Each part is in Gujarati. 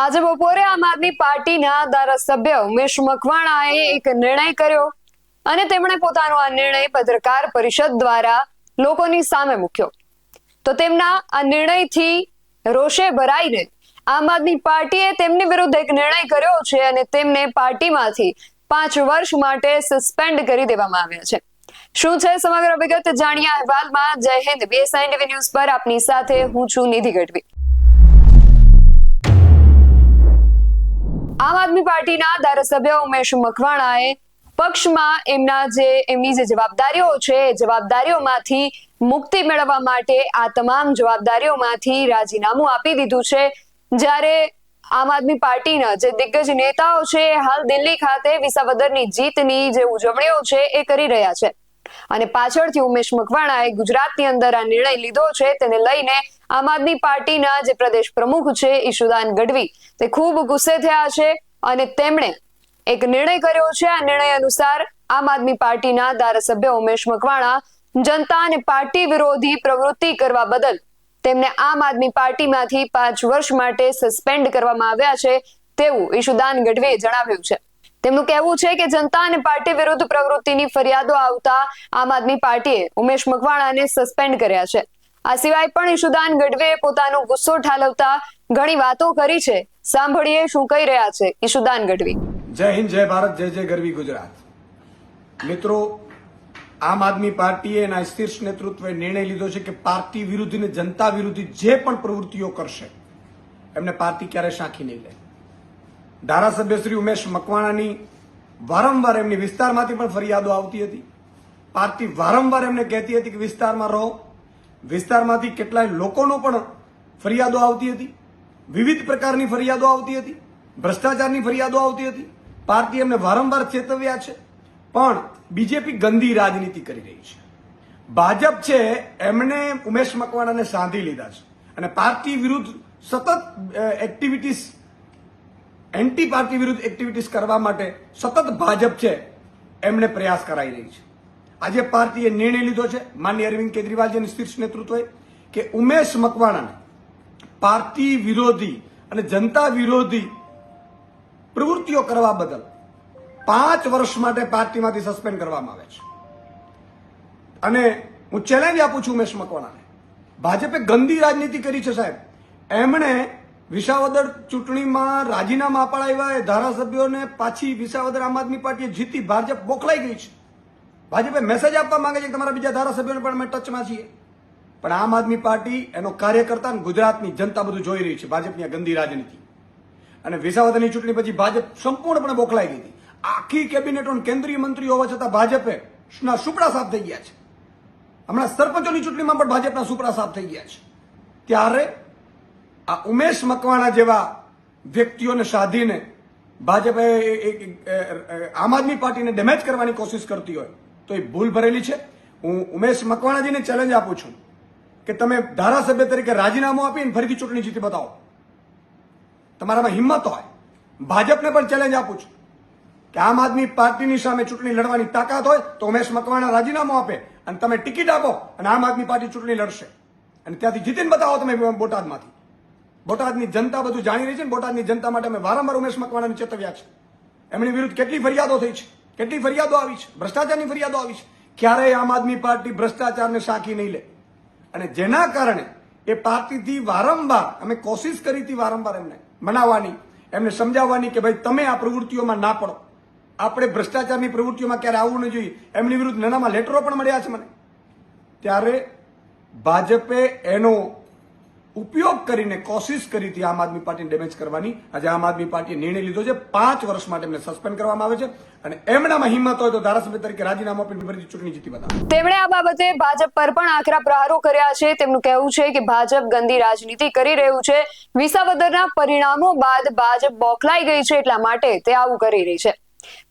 આજે બપોરે આમ આદમી પાર્ટીના ધારાસભ્ય ઉમેશ મકવાણાએ એક નિર્ણય કર્યો અને તેમણે પોતાનો આ નિર્ણય પત્રકાર પરિષદ દ્વારા લોકોની સામે મૂક્યો. તો તેમના આ નિર્ણયથી રોષે ભરાઈને આમ આદમી પાર્ટીએ તેમની વિરુદ્ધ એક નિર્ણય કર્યો છે અને તેમને પાર્ટીમાંથી પાંચ વર્ષ માટે સસ્પેન્ડ કરી દેવામાં આવ્યા છે. શું છે સમગ્ર વિગત? જાણ્યા અહેવાલમાં જય હિન્દ બીએસઆઈ ટીવી ન્યૂઝ પર આપની સાથે હું છું નિધિ ગઢવી. આમ આદમી પાર્ટીના ધારાસભ્ય ઉમેશ મકવાણાએ પક્ષમાં એમના જે, એમની જે જવાબદારીઓ છે જવાબદારીઓમાંથી મુક્તિ મેળવવા માટે આ તમામ જવાબદારીઓમાંથી રાજીનામું આપી દીધું છે. જ્યારે આમ આદમી પાર્ટીના જે દિગ્ગજ નેતાઓ છે હાલ દિલ્હી ખાતે વિસાવદરની જીતની જે ઉજવણીઓ છે, એ કરી રહ્યા છે. અને પાછળથી ઉમેશ મકવાણાએ ગુજરાતની અંદર આ નિર્ણય લીધો છે, તેને લઈને આમ આદમી પાર્ટીના જે પ્રદેશ પ્રમુખ છે, ઈશુદાન ગઢવી, તે ખૂબ ગુસ્સે થયા છે અને તેમણે એક નિર્ણય કર્યો છે. આ નિર્ણય અનુસાર આમ આદમી પાર્ટીના ધારાસભ્ય ઉમેશ મકવાણા જનતા અને પાર્ટી વિરોધી પ્રવૃત્તિ કરવા બદલ તેમને આમ આદમી પાર્ટીમાંથી પાંચ વર્ષ માટે સસ્પેન્ડ કરવામાં આવ્યા છે તેવું ઈશુદાન ગઢવીએ જણાવ્યું છે. તેમનું કહેવું છે કે જનતા અને પાર્ટી વિરુદ્ધ પ્રવૃત્તિની ફરિયાદો આવતા આમ આદમી પાર્ટીએ ઉમેશ મકવાણાને સસ્પેન્ડ કર્યા છે. આ સિવાય પણ ઈશુદાન ગઢવીએ પોતાનો ગુસ્સો ઠાલવતા ઘણી વાતો કરી છે. સાંભળીએ શું કહી રહ્યા છે ઈશુદાન ગઢવી. જય હિન્દ, જય ભારત, જય જય ગરવી ગુજરાત. મિત્રો, આમ આદમી પાર્ટીએ એના શીર્ષ નેતૃત્વે નિર્ણય લીધો છે કે પાર્ટી વિરુદ્ધ અને જનતા વિરુદ્ધ જે પણ પ્રવૃત્તિઓ કરશે, એમને પાર્ટી ક્યારે સાંખી નહીં લે. ધારાસભ્ય શ્રી ઉમેશ મકવાણાની વારંવાર એમની વિસ્તારમાંથી પણ ફરિયાદો આવતી હતી. પાર્ટી વારંવાર એમને કહેતી હતી કે વિસ્તારમાં રહો. વિસ્તારમાંથી કેટલાય લોકોનો પણ ફરિયાદો આવતી હતી. વિવિધ પ્રકારની ફરિયાદો આવતી હતી. ભ્રષ્ટાચારની ફરિયાદો આવતી હતી. પાર્ટી એમને વારંવાર ચેતવ્યા છે. પણ બીજેપી ગંદી રાજનીતિ કરી રહી છે. ભાજપ છે એમણે ઉમેશ મકવાણાને સાંધી લીધા છે. અને પાર્ટી વિરુદ્ધ સતત એક્ટિવિટીઝ એન્ટી પાર્ટી વિરુદ્ધ એક્ટિવિટીઝ કરવા માટે સતત ભાજપ છે એમણે પ્રયાસ કરાઈ રહી છે. આજે પાર્ટીએ નિર્ણય લીધો છે, માન્ય અરવિંદ કેજરીવાલજીની શીર્ષ નેતૃત્વએ કે ઉમેશ મકવાણાને પાર્ટી વિરોધી અને જનતા વિરોધી પ્રવૃત્તિઓ કરવા બદલ પાંચ વર્ષ માટે પાર્ટીમાંથી સસ્પેન્ડ કરવામાં આવે છે. અને હું ચેલેન્જ આપું છું ઉમેશ મકવાણાને. ભાજપે ગંદી રાજનીતિ કરી છે સાહેબ. એમણે વિસાવદર ચૂંટણીમાં રાજીનામા અપાડાવ્યા એ ધારાસભ્યોને પાછી વિસાવદર આમ આદમી પાર્ટીએ જીતી ભાજપ બોખલાઈ ગઈ છે. ભાજપે મેસેજ આપવા માંગે છે કે તમારા બીજા ધારાસભ્યોને પણ અમે ટચમાં છીએ. પણ આમ આદમી પાર્ટી એનો કાર્યકર્તા અને ગુજરાતની જનતા બધું જોઈ રહી છે, ભાજપની આ ગંદી રાજનીતિ. અને વિસાવદરની ચૂંટણી પછી ભાજપ સંપૂર્ણપણે બોખલાઈ ગઈ હતી. આખી કેબિનેટો કેન્દ્રીય મંત્રી હોવા છતાં ભાજપે સુપડા સાફ થઈ ગયા છે. હમણાં સરપંચોની ચૂંટણીમાં પણ ભાજપના સુપડા સાફ થઈ ગયા છે. ત્યારે આ ઉમેશ મકવાણા જેવા વ્યક્તિઓને સાધીને ભાજપે આમ આદમી પાર્ટીને ડેમેજ કરવાની કોશિશ કરતી હોય, તો એ ભૂલ ભરેલી છે. હું ઉમેશ મકવાણાજીને ચેલેન્જ આપું છું કે તમે ધારાસભ્ય તરીકે રાજીનામું આપીને ફરીથી ચૂંટણી જીતી બતાવો. તમારામાં હિંમત હોય. ભાજપને પણ ચેલેન્જ આપું છું કે આમ આદમી પાર્ટીની સામે ચૂંટણી લડવાની તાકાત હોય, તો ઉમેશ મકવાણા રાજીનામું આપે અને તમે ટિકિટ આપો અને આમ આદમી પાર્ટી ચૂંટણી લડશે. અને ત્યાંથી જીતીને બતાવો તમે બોટાદમાંથી. બોટાદની જનતા બધું જાણી રહી છે ને બોટાદની જનતા માટે અમે વારંવાર ઉમેશ મકવાણાને ચેતવ્યા છે એમની વિરુદ્ધ કેટલી ફરિયાદો થઈ છે? કેટલી ફરિયાદો આવી છે? ભ્રષ્ટાચારની ફરિયાદો આવી છે? ક્યારેય આમ આદમી પાર્ટી ભ્રષ્ટાચારને સાકી નહીં લે. અને જેના કારણે એ પાર્ટીથી વારંવાર, અમે કોશિશ કરી હતી વારંવાર એમને મનાવવાની, એમને સમજાવવાની કે ભાઈ, તમે આ પ્રવૃત્તિઓમાં ના પડો. આપણે ભ્રષ્ટાચારની પ્રવૃત્તિઓમાં ક્યારે આવવું ન જોઈએ. એમની વિરુદ્ધ નાનામાં લેટરો પણ મળ્યા છે મને. ત્યારે ભાજપે એનો ઉપયોગ કરીને કોશિશ કરી હતી આમ આદમી પાર્ટીને ડેમેજ કરવાની. આજે આમ આદમી પાર્ટીએ નિર્ણય લીધો છે. પાંચ વર્ષ માટે એમને સસ્પેન્ડ કરવામાં આવે છે. અને એમનામાં હિંમત હોય તો ધારાસભ્ય તરીકે રાજીનામું આપીને ફરીથી ચૂંટણી જીતી બતાવે. તેમણે આ બાબતે ભાજપ પર પણ આકરા પ્રહારો કર્યા છે. તેમનું કહેવું છે કે ભાજપ ગંદી રાજનીતિ કરી રહ્યું છે. વિસાવદરના પરિણામો બાદ ભાજપ બોખલાઈ ગઈ છે એટલા માટે તે આવું કરી રહી છે.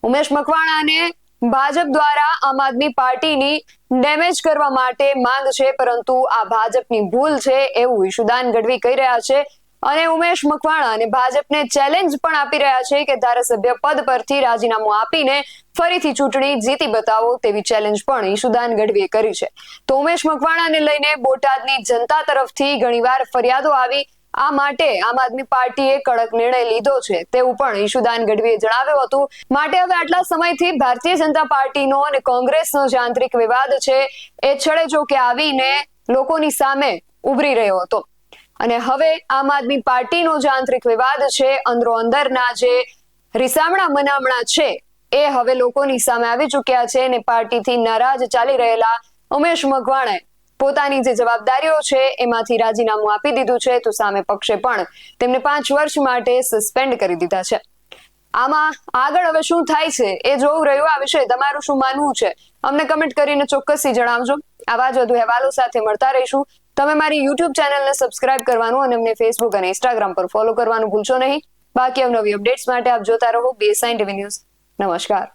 ઉમેશ મકવાણાને ભાજપ દ્વારા આમ આદમી પાર્ટીની ડેમેજ કરવા માટે માંગ છે, પરંતુ આ ભાજપની ભૂલ છે એવું ઈશુદાન ગઢવી કહી રહ્યા છે અને ઉમેશ મકવાણા અને ભાજપને ચેલેન્જ પણ આપી રહ્યા છે કે ધારાસભ્ય પદ પરથી રાજીનામું આપીને ફરીથી ચૂંટણી જીતી બતાવો તેવી ચેલેન્જ પણ ઈશુદાન ગઢવીએ કરી છે. તો ઉમેશ મકવાણાને લઈને બોટાદની જનતા તરફથી ઘણીવાર ફરિયાદો આવી આ માટે આમ આદમી પાર્ટીએ કડક નિર્ણય લીધો છે. તેવું પણ ઈશુદાન ગઢવીએ જણાવ્યું હતું. માટે હવે આટલા સમયથી ભારતીય જનતા પાર્ટીનો અને કોંગ્રેસનો જે આંતરિક વિવાદ છે, એ છેડે જો કે આવીને લોકોની સામે ઉભરી રહ્યો હતો. અને હવે આમ આદમી પાર્ટીનો જે આંતરિક વિવાદ છે, અંદરો અંદરના જે રિસામણા મનામણા છે, એ હવે લોકોની સામે આવી ચૂક્યા છે અને પાર્ટીથી નારાજ ચાલી રહેલા ઉમેશ મકવાણે પોતાની જે જવાબદારીઓ છે, એમાંથી રાજીનામું આપી દીધું છે, તો સામે પક્ષે પણ તેમને પાંચ વર્ષ માટે સસ્પેન્ડ કરી દીધા છે. આમાં આગળ હવે શું થાય છે, એ જોવું રહ્યું. આ વિશે તમારું શું માનવું છે, અમને કમેન્ટ કરીને ચોક્કસથી જણાવજો. આવા જ વધુ અહેવાલો સાથે મળતા રહીશું. તમે મારી યુટ્યુબ ચેનલને સબસ્ક્રાઇબ કરવાનું અને અમને ફેસબુક અને ઇન્સ્ટાગ્રામ પર ફોલો કરવાનું ભૂલશો નહીં. બાકી અવનવી અપડેટ્સ માટે આપ જોતા રહો બીએસઆઈ ટીવી ન્યૂઝ નમસ્કાર.